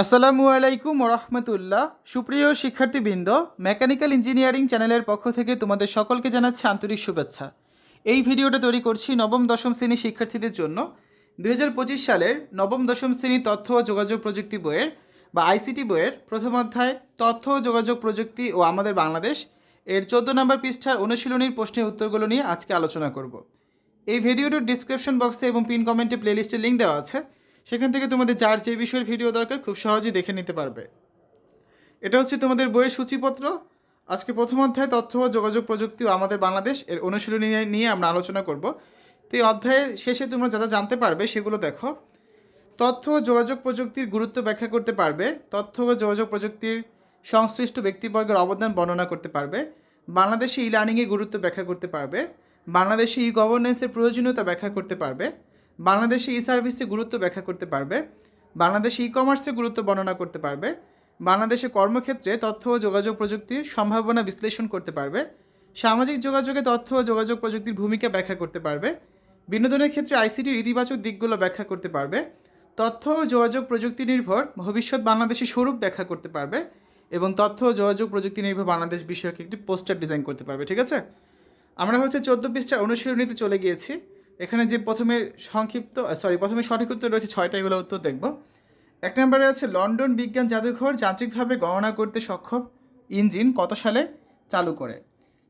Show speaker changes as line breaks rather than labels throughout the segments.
আসসালামু আলাইকুম রহমতুল্লাহ সুপ্রিয় শিক্ষার্থীবৃন্দ, মেকানিক্যাল ইঞ্জিনিয়ারিং চ্যানেলের পক্ষ থেকে তোমাদের সকলকে জানাচ্ছি আন্তরিক শুভেচ্ছা। এই ভিডিওটা তৈরি করছি নবম দশম শ্রেণি শিক্ষার্থীদের জন্য। দু হাজার পঁচিশ সালের নবম দশম শ্রেণি তথ্য ও যোগাযোগ প্রযুক্তি বইয়ের বা আইসিটি বইয়ের প্রথম অধ্যায়, তথ্য ও যোগাযোগ প্রযুক্তি ও আমাদের বাংলাদেশ এর চোদ্দ নম্বর পৃষ্ঠার অনুশীলনীর প্রশ্নের উত্তরগুলো নিয়ে আজকে আলোচনা করব। এই ভিডিওটির ডিসক্রিপশন বক্সে এবং পিন কমেন্টে প্লেলিস্টের লিঙ্ক দেওয়া আছে। সেখান থেকে তোমাদের যার যে বিষয়ের ভিডিও দরকার, খুব সহজেই দেখে নিতে পারবে। এটা হচ্ছে তোমাদের বইয়ের সূচিপত্র। আজকে প্রথম অধ্যায়, তথ্য ও যোগাযোগ প্রযুক্তি ও আমাদের বাংলাদেশ এর অনুশীলনী নিয়ে আমরা আলোচনা করব। তো এই শেষে তোমরা যা যা জানতে পারবে সেগুলো দেখো। তথ্য ও যোগাযোগ প্রযুক্তির গুরুত্ব ব্যাখ্যা করতে পারবে। তথ্য ও যোগাযোগ প্রযুক্তির সংশ্লিষ্ট ব্যক্তিবর্গের অবদান বর্ণনা করতে পারবে। বাংলাদেশে ই লার্নিংয়ের গুরুত্ব ব্যাখ্যা করতে পারবে। বাংলাদেশে ই গভর্নেন্সের প্রয়োজনীয়তা ব্যাখ্যা করতে পারবে। বাংলাদেশে ই সার্ভিসে গুরুত্ব ব্যাখ্যা করতে পারবে, বাংলাদেশে ই কমার্সে গুরুত্ব বর্ণনা করতে পারবে, বাংলাদেশে কর্মক্ষেত্রে তথ্য ও যোগাযোগ প্রযুক্তির সম্ভাবনা বিশ্লেষণ করতে পারবে, সামাজিক যোগাযোগে তথ্য ও যোগাযোগ প্রযুক্তির ভূমিকা ব্যাখ্যা করতে পারবে, বিনোদনের ক্ষেত্রে আইসিটির ইতিবাচক দিকগুলো ব্যাখ্যা করতে পারবে, তথ্য ও যোগাযোগ প্রযুক্তি নির্ভর ভবিষ্যৎ বাংলাদেশের স্বরূপ ব্যাখ্যা করতে পারবে এবং তথ্য ও যোগাযোগ প্রযুক্তি নির্ভর বাংলাদেশ বিষয়ক একটি পোস্টার ডিজাইন করতে পারবে, ঠিক আছে? আমরা হচ্ছে চোদ্দ পৃষ্ঠা অনুশীলনীতে চলে গিয়েছি। এখানে যে প্রথমে সংক্ষিপ্ত সরি প্রথমে সঠিক উত্তর রয়েছে ছয়টা এগুলো উত্তর দেখব। এক নম্বরে আছে, লন্ডন বিজ্ঞান জাদুঘর যান্ত্রিকভাবে গণনা করতে সক্ষম ইঞ্জিন কত সালে চালু করে?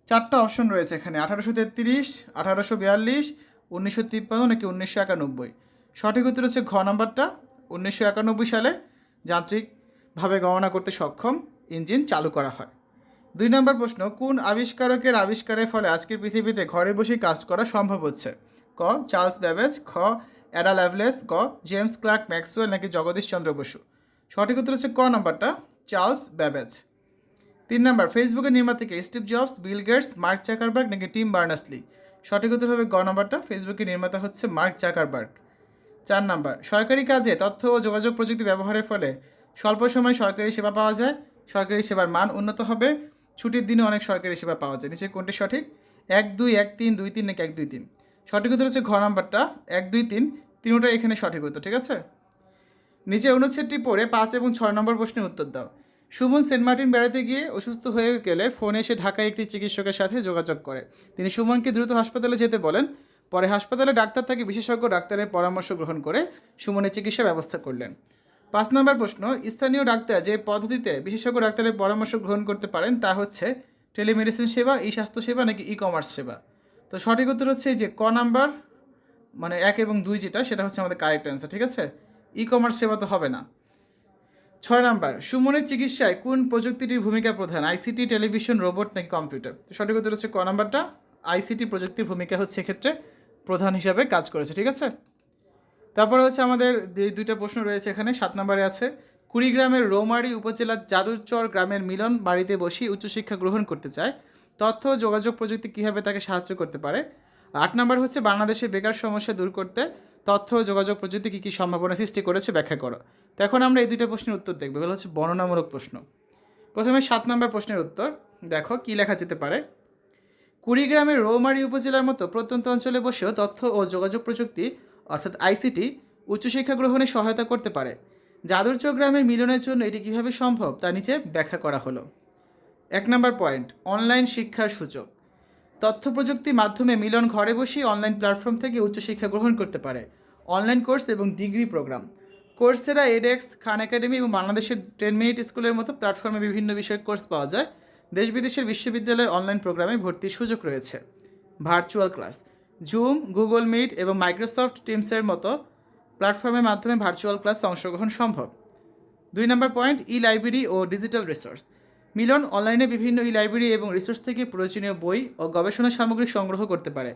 চারটা অপশন রয়েছে এখানে, আঠারোশো তেত্রিশ, আঠারোশো বিয়াল্লিশ, উনিশশো তিপ্পান্ন নাকি উনিশশো একানব্বই। সঠিক উত্তর হচ্ছে ঘ নাম্বারটা, উনিশশো একানব্বই সালে যান্ত্রিকভাবে গণনা করতে সক্ষম ইঞ্জিন চালু করা হয়। দুই নম্বর প্রশ্ন, কোন আবিষ্কারকের আবিষ্কারের ফলে আজকের পৃথিবীতে ঘরে বসেই কাজ করা সম্ভব হচ্ছে? ক, চার্লস ব্যাবেজ, খ, অ্যাডা ল্যাভলেস ক জেমস ক্লার্ক ম্যাক্সওয়েল নাকি জগদীশ চন্দ্র বসু? সঠিক উত্তর হচ্ছে ক নাম্বারটা, চার্লস ব্যাবেজ। তিন নম্বর, ফেসবুকের নির্মাতাকে Steve Jobs, Bill Gates, Mark Zuckerberg নাকি টিম বার্নাসলি সঠিক উত্তর হবে গ নাম্বারটা, ফেসবুকের নির্মাতা হচ্ছে মার্ক চাকারবার্গ চার নাম্বার, সরকারি কাজে তথ্য ও যোগাযোগ প্রযুক্তি ব্যবহারের ফলে স্বল্প সময় সরকারি সেবা পাওয়া যায়, সরকারি সেবার মান উন্নত হবে, ছুটির দিনে অনেক সরকারি সেবা পাওয়া যায়। নিচে কোনটি সঠিক? এক দুই এক তিন দুই তিন নাকি এক দুই তিন? সঠিক উত্তর হচ্ছে ঘ নাম্বারটা, এক, দুই, তিন, তিনটা এখানে সঠিক উত্তর, ঠিক আছে? নিচে অনুচ্ছেদটি পড়ে পাঁচ এবং ছয় নম্বর প্রশ্নের উত্তর দাও। সুমন সেন্ট মার্টিন বেড়াতে গিয়ে অসুস্থ হয়ে গেলে ফোনে এসে ঢাকায় একটি চিকিৎসকের সাথে যোগাযোগ করে। তিনি সুমনকে দ্রুত হাসপাতালে যেতে বলেন। পরে হাসপাতালে ডাক্তার তাকে বিশেষজ্ঞ ডাক্তারের পরামর্শ গ্রহণ করে সুমনের চিকিৎসা ব্যবস্থা করলেন। পাঁচ নম্বর প্রশ্ন, স্থানীয় ডাক্তার যে পদ্ধতিতে বিশেষজ্ঞ ডাক্তারের পরামর্শ গ্রহণ করতে পারেন তা হচ্ছে টেলিমেডিসিন সেবা, ই স্বাস্থ্য সেবা নাকি ই কমার্স সেবা? তো সঠিক উত্তর হচ্ছে এই যে ক নাম্বার মানে এক এবং দুই যেটা, সেটা হচ্ছে আমাদের কারেক্ট অ্যান্সার ঠিক আছে? ই কমার্স সেবা তো হবে না। ছয় নাম্বার, সুমনের চিকিৎসায় কোন প্রযুক্তিটির ভূমিকা প্রধান? আইসিটি টেলিভিশন রোবট নাকি কম্পিউটার সঠিক উত্তর হচ্ছে ক নাম্বারটা। আইসিটি প্রযুক্তির ভূমিকা হচ্ছে এক্ষেত্রে প্রধান হিসাবে কাজ করেছে, ঠিক আছে? তারপরে হচ্ছে আমাদের দুই- দুইটা প্রশ্ন রয়েছে এখানে, সাত নম্বরে আছে, কুড়িগ্রামের রৌমারি উপজেলার যাদুরচর গ্রামের মিলন বাড়িতে বসে উচ্চশিক্ষা গ্রহণ করতে চায়। তথ্য ও যোগাযোগ প্রযুক্তি কীভাবে তাকে সাহায্য করতে পারে? আট নম্বর হচ্ছে বাংলাদেশে বেকার সমস্যা দূর করতে তথ্য ও যোগাযোগ প্রযুক্তি কী কী সম্ভাবনা সৃষ্টি করেছে ব্যাখ্যা করো। তো এখন আমরা এই দুইটা প্রশ্নের উত্তর দেখব। এগুলো হচ্ছে বর্ণনামূলক প্রশ্ন। প্রথমে সাত নম্বর প্রশ্নের উত্তর। দেখো, কী লেখা যেতে পারে? কুড়িগ্রামের রৌমারি উপজেলার মতো প্রত্যন্ত অঞ্চলে বসেও তথ্য ও যোগাযোগ প্রযুক্তি, অর্থাৎ আইসিটি, উচ্চশিক্ষা গ্রহণে সহায়তা করতে পারে। যাদুরচর গ্রামের মিলনের জন্য এটি কীভাবে সম্ভব, তা নিচে ব্যাখ্যা করা হলো। এক নম্বর পয়েন্ট, অনলাইন শিক্ষার সুযোগ। তথ্য প্রযুক্তি মাধ্যমে মিলন ঘরে বসেই অনলাইন প্ল্যাটফর্ম থেকে উচ্চশিক্ষা গ্রহণ করতে পারে। অনলাইন কোর্স এবং degree programme. Coursera edX, Khan Academy এবং বাংলাদেশের টেন মিনিট স্কুলের মতো প্ল্যাটফর্মে বিভিন্ন বিষয়ের কোর্স পাওয়া যায়। দেশ বিদেশের বিশ্ববিদ্যালয়ের অনলাইন প্রোগ্রামে ভর্তির সুযোগ রয়েছে। Virtual class. Zoom, Google Meet এবং মাইক্রোসফট টিমসের মতো প্ল্যাটফর্মের মাধ্যমে ভার্চুয়াল ক্লাসে অংশগ্রহণ সম্ভব। দুই নম্বর পয়েন্ট ই লাইব্রেরি ও ডিজিটাল রিসোর্স। মিলন অনলাইনে বিভিন্ন ই লাইব্রেরি এবং রিসোর্স থেকে প্রয়োজনীয় বই ও গবেষণা সামগ্রী সংগ্রহ করতে পারে।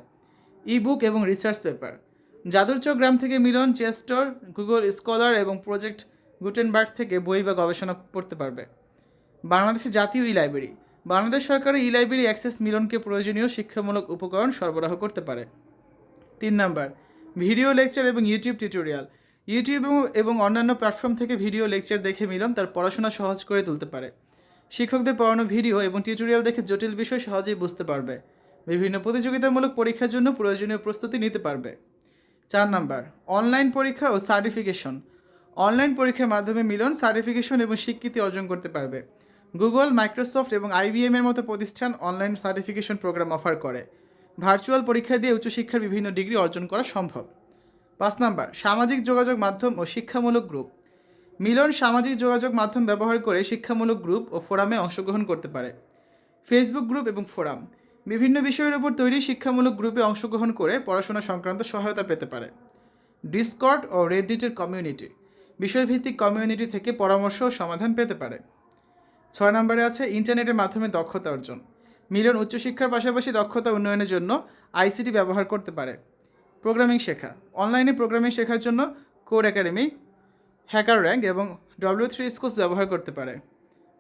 ই বুক এবং রিসার্চ পেপার যাদুরচক গ্রাম থেকে মিলন, চেস্টর গুগল স্কলার এবং প্রজেক্ট গুটেনবার্গ থেকে বই বা গবেষণা পড়তে পারবে। বাংলাদেশের জাতীয় ই লাইব্রেরি বাংলাদেশ সরকারের ই লাইব্রেরি অ্যাক্সেস মিলনকে প্রয়োজনীয় শিক্ষামূলক উপকরণ সরবরাহ করতে পারে। তিন নাম্বার ভিডিও লেকচার এবং ইউটিউব টিউটোরিয়াল ইউটিউব এবং- এবং অন্যান্য প্ল্যাটফর্ম থেকে ভিডিও লেকচার দেখে মিলন তার পড়াশোনা সহজ করে তুলতে পারে। শিক্ষকদের পড়ানো ভিডিও এবং টিউটোরিয়াল দেখে জটিল বিষয় সহজেই বুঝতে পারবে। বিভিন্ন প্রতিযোগিতামূলক পরীক্ষার জন্য প্রয়োজনীয় প্রস্তুতি নিতে পারবে। চার নাম্বার, অনলাইন পরীক্ষা ও সার্টিফিকেশন। অনলাইন পরীক্ষার মাধ্যমে মিলন সার্টিফিকেশন এবং স্বীকৃতি অর্জন করতে পারবে। গুগল, মাইক্রোসফট এবং আইবিএম এর মতো প্রতিষ্ঠান অনলাইন সার্টিফিকেশন প্রোগ্রাম অফার করে। ভার্চুয়াল পরীক্ষা দিয়ে উচ্চশিক্ষার বিভিন্ন ডিগ্রি অর্জন করা সম্ভব। পাঁচ নাম্বার, সামাজিক যোগাযোগ মাধ্যম ও শিক্ষামূলক গ্রুপ। মিলন সামাজিক যোগাযোগ মাধ্যম ব্যবহার করে শিক্ষামূলক গ্রুপ ও ফোরামে অংশগ্রহণ করতে পারে। ফেসবুক গ্রুপ এবং ফোরাম বিভিন্ন বিষয়ের উপর তৈরি শিক্ষামূলক গ্রুপে অংশগ্রহণ করে পড়াশোনা সংক্রান্ত সহায়তা পেতে পারে। ডিসকর্ড ও রেডিটের কমিউনিটি বিষয়ভিত্তিক কমিউনিটি থেকে পরামর্শ ও সমাধান পেতে পারে। ছয় নম্বরে আছে ইন্টারনেটের মাধ্যমে দক্ষতা অর্জন। মিলন উচ্চশিক্ষার পাশাপাশি দক্ষতা উন্নয়নের জন্য আইসিটি ব্যবহার করতে পারে। প্রোগ্রামিং শেখা। অনলাইনে প্রোগ্রামিং শেখার জন্য কোর একাডেমি হ্যাকার র্যাঙ্ক এবং ডব্লিউ থ্রি স্কোর্স ব্যবহার করতে পারে।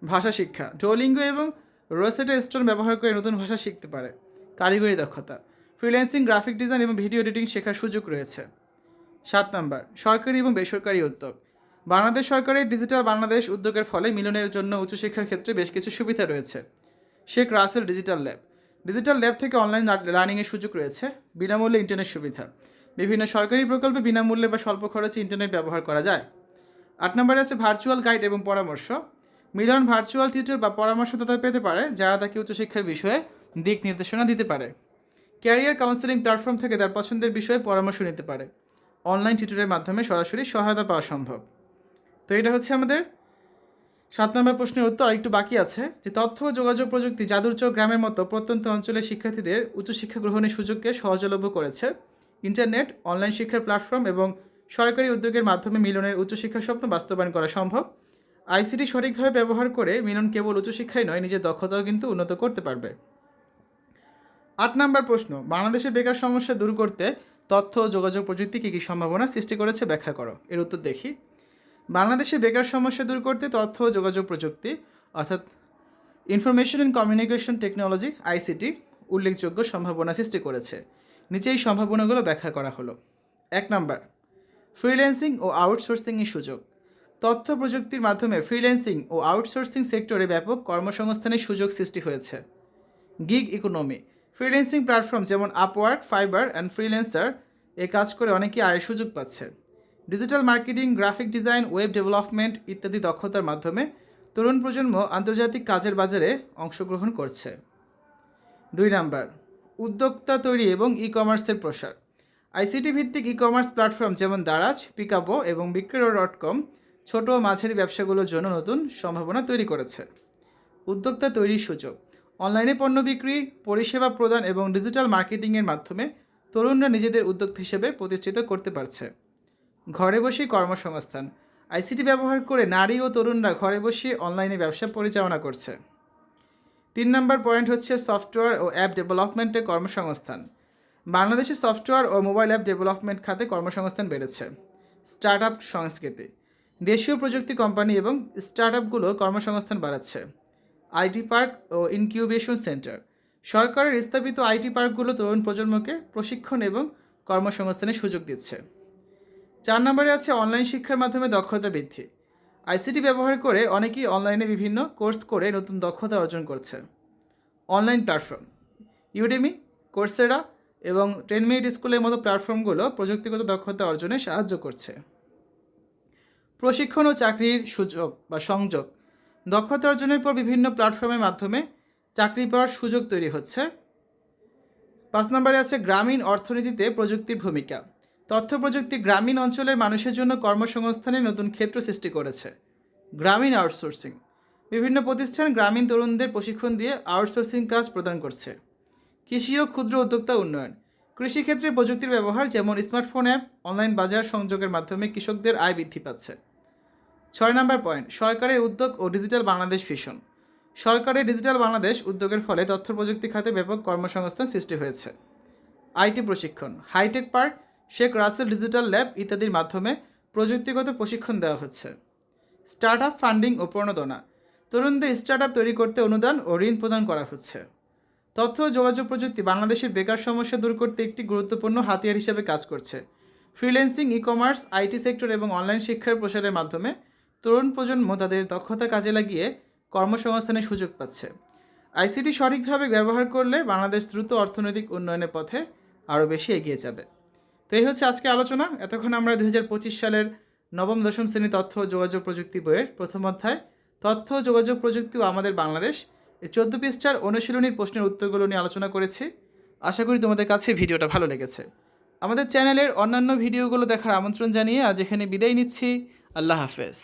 ভাষা শিক্ষা। ডোলিঙ্গো এবং রোসেটা স্টোন ব্যবহার করে নতুন ভাষা শিখতে পারে। কারিগরি দক্ষতা। ফ্রিল্যান্সিং গ্রাফিক ডিজাইন এবং ভিডিও এডিটিং শেখার সুযোগ রয়েছে। সাত নম্বর, সরকারি এবং বেসরকারি উদ্যোগ। বাংলাদেশ সরকারের ডিজিটাল বাংলাদেশ উদ্যোগের ফলে মিলনের জন্য উচ্চশিক্ষার ক্ষেত্রে বেশ কিছু সুবিধা রয়েছে। Sheikh Russell digital lab digital lab থেকে অনলাইন লার্নিংয়ের সুযোগ রয়েছে। বিনামূল্যে ইন্টারনেট সুবিধা। বিভিন্ন সরকারি প্রকল্পে বিনামূল্যে বা স্বল্প খরচে ইন্টারনেট ব্যবহার করা যায়। আট নম্বরে আছে ভার্চুয়াল গাইড এবং পরামর্শ। মিলন ভার্চুয়াল টিউটর বা পরামর্শদাতা পেতে পারে, যারা তাকে উচ্চশিক্ষার বিষয়ে দিক নির্দেশনা দিতে পারে। ক্যারিয়ার কাউন্সেলিং প্ল্যাটফর্ম থেকে তার পছন্দের বিষয়ে পরামর্শ নিতে পারে। অনলাইন টিউটরের মাধ্যমে সরাসরি সহায়তা পাওয়া সম্ভব। তো এটা হচ্ছে আমাদের সাত নম্বর প্রশ্নের উত্তর। আরেকটু বাকি আছে, যে তথ্য ও যোগাযোগ প্রযুক্তি যাদুরচর গ্রামের মতো প্রত্যন্ত অঞ্চলের শিক্ষার্থীদের উচ্চশিক্ষা গ্রহণের সুযোগকে সহজলভ্য করেছে। ইন্টারনেট অনলাইন শিক্ষার প্ল্যাটফর্ম এবং সরকারি উদ্যোগের মাধ্যমে মিলনের উচ্চশিক্ষার স্বপ্ন বাস্তবায়ন করা সম্ভব। আইসিটি সঠিকভাবে ব্যবহার করে মিলন কেবল উচ্চশিক্ষাই নয়, নিজের দক্ষতাও কিন্তু উন্নত করতে পারবে। আট নম্বর প্রশ্ন বাংলাদেশের বেকার সমস্যা দূর করতে তথ্য ও যোগাযোগ প্রযুক্তি কী কী সম্ভাবনা সৃষ্টি করেছে ব্যাখ্যা করো। এর উত্তর দেখি। বাংলাদেশে বেকার সমস্যা দূর করতে তথ্য ও যোগাযোগ প্রযুক্তি অর্থাৎ information and communication technology ICT উল্লেখযোগ্য সম্ভাবনা সৃষ্টি করেছে। নিচে এই সম্ভাবনাগুলো ব্যাখ্যা করা হলো। এক নাম্বার ফ্রিল্যান্সিং ও আউটসোর্সিংয়ের সুযোগ। তথ্য প্রযুক্তির মাধ্যমে ফ্রিল্যান্সিং ও আউটসোর্সিং সেক্টরে ব্যাপক কর্মসংস্থানের সুযোগ সৃষ্টি হয়েছে। গিগ ইকোনমি ফ্রিল্যান্সিং প্ল্যাটফর্ম যেমন আপওয়ার্ক ফাইবার অ্যান্ড ফ্রিল্যান্সার এ কাজ করে অনেকেই আয়ের সুযোগ পাচ্ছে। Digital marketing, graphic design, web development ইত্যাদি দক্ষতার মাধ্যমে তরুণ প্রজন্ম আন্তর্জাতিক কাজের বাজারে অংশগ্রহণ করছে। দুই নাম্বার উদ্যোক্তা তৈরি এবং ই কমার্সের প্রসার আইসিটি ভিত্তিক ই কমার্স প্ল্যাটফর্ম যেমন দারাজ, পিকাবো এবং বিক্রয় ডট কম ছোট ও মাঝারি ব্যবসাগুলোর জন্য নতুন সম্ভাবনা তৈরি করেছে। উদ্যোক্তা তৈরির সুযোগ। অনলাইনে পণ্য বিক্রি, পরিষেবা প্রদান এবং ডিজিটাল মার্কেটিংয়ের মাধ্যমে তরুণরা নিজেদের উদ্যোক্তা হিসেবে প্রতিষ্ঠিত করতে পারছে। ঘরে বসেই কর্মসংস্থান। আইসিটি ব্যবহার করে নারী ও তরুণরা ঘরে বসে অনলাইনে ব্যবসা পরিচালনা করছে। তিন নম্বর পয়েন্ট হচ্ছে সফটওয়্যার ও অ্যাপ ডেভেলপমেন্টে কর্মসংস্থান। বাংলাদেশে সফটওয়্যার ও মোবাইল অ্যাপ ডেভেলপমেন্ট খাতে কর্মসংস্থান বেড়েছে। স্টার্ট আপ সংস্কৃতি, দেশীয় প্রযুক্তি কোম্পানি এবং স্টার্ট আপগুলো কর্মসংস্থান বাড়াচ্ছে। আইটি পার্ক ও ইনকিউবেশন সেন্টার, সরকারের স্থাপিত আইটি পার্কগুলো তরুণ প্রজন্মকে প্রশিক্ষণ এবং কর্মসংস্থানের সুযোগ দিচ্ছে। চার নম্বরে আছে অনলাইন শিক্ষার মাধ্যমে দক্ষতা বৃদ্ধি। আইসিটি ব্যবহার করে অনেকেই অনলাইনে বিভিন্ন কোর্স করে নতুন দক্ষতা অর্জন করছে। অনলাইন প্ল্যাটফর্ম ইউডেমি কোর্সেরা এবং টেন মিনিট স্কুলের মতো প্ল্যাটফর্মগুলো প্রযুক্তিগত দক্ষতা অর্জনে সাহায্য করছে। প্রশিক্ষণ ও চাকরির সুযোগ বা সংযোগ। দক্ষতা অর্জনের পর বিভিন্ন প্ল্যাটফর্মের মাধ্যমে চাকরি পাওয়ার সুযোগ তৈরি হচ্ছে। পাঁচ নম্বরে আছে গ্রামীণ অর্থনীতিতে প্রযুক্তির ভূমিকা। তথ্য প্রযুক্তি গ্রামীণ অঞ্চলের মানুষের জন্য কর্মসংস্থানের নতুন ক্ষেত্র সৃষ্টি করেছে। গ্রামীণ আউটসোর্সিং বিভিন্ন প্রতিষ্ঠান গ্রামীণ তরুণদের প্রশিক্ষণ দিয়ে আউটসোর্সিং কাজ প্রদান করছে। কৃষি ও ক্ষুদ্র উদ্যোক্তা উন্নয়ন। কৃষিক্ষেত্রে প্রযুক্তির ব্যবহার যেমন স্মার্টফোন অ্যাপ, অনলাইন বাজার সংযোগের মাধ্যমে কৃষকদের আয় বৃদ্ধি পাচ্ছে। ছয় নম্বর পয়েন্ট, সরকারের উদ্যোগ ও ডিজিটাল বাংলাদেশ ভিশন। সরকারের ডিজিটাল বাংলাদেশ উদ্যোগের ফলে তথ্য প্রযুক্তি খাতে ব্যাপক কর্মসংস্থান সৃষ্টি হয়েছে। আইটি প্রশিক্ষণ, hi tech park, Sheikh Russell digital lab ইত্যাদির মাধ্যমে প্রযুক্তিগত প্রশিক্ষণ দেওয়া হচ্ছে। স্টার্ট আপ ফান্ডিং ও প্রণোদনা, তরুণদের স্টার্ট আপ তৈরি করতে অনুদান ও ঋণ প্রদান করা হচ্ছে। তথ্য ও যোগাযোগ প্রযুক্তি বাংলাদেশের বেকার সমস্যা দূর করতে একটি গুরুত্বপূর্ণ হাতিয়ার হিসেবে কাজ করছে। Freelancing e commerce IT sector এবং অনলাইন শিক্ষার প্রসারের মাধ্যমে তরুণ প্রজন্ম তাদের দক্ষতা কাজে লাগিয়ে কর্মসংস্থানের সুযোগ পাচ্ছে। আইসিটি সঠিকভাবে ব্যবহার করলে বাংলাদেশ দ্রুত অর্থনৈতিক উন্নয়নের পথে আরও বেশি এগিয়ে যাবে। তো এই হচ্ছে আজকে আলোচনা। এতক্ষণ আমরা দু হাজার পঁচিশ সালের নবম, দশম শ্রেণি তথ্য ও যোগাযোগ প্রযুক্তি বইয়ের প্রথম অধ্যায়। তথ্য যোগাযোগ প্রযুক্তি ও আমাদের বাংলাদেশ। এই চোদ্দ পৃষ্ঠার অনুশীলনীর প্রশ্নের উত্তরগুলো নিয়ে আলোচনা করেছি। আশা করি তোমাদের কাছে ভিডিওটা ভালো লেগেছে। আমাদের চ্যানেলের অন্যান্য ভিডিওগুলো দেখার আমন্ত্রণ জানিয়ে আজ এখানে বিদায় নিচ্ছি। আল্লাহ হাফেজ।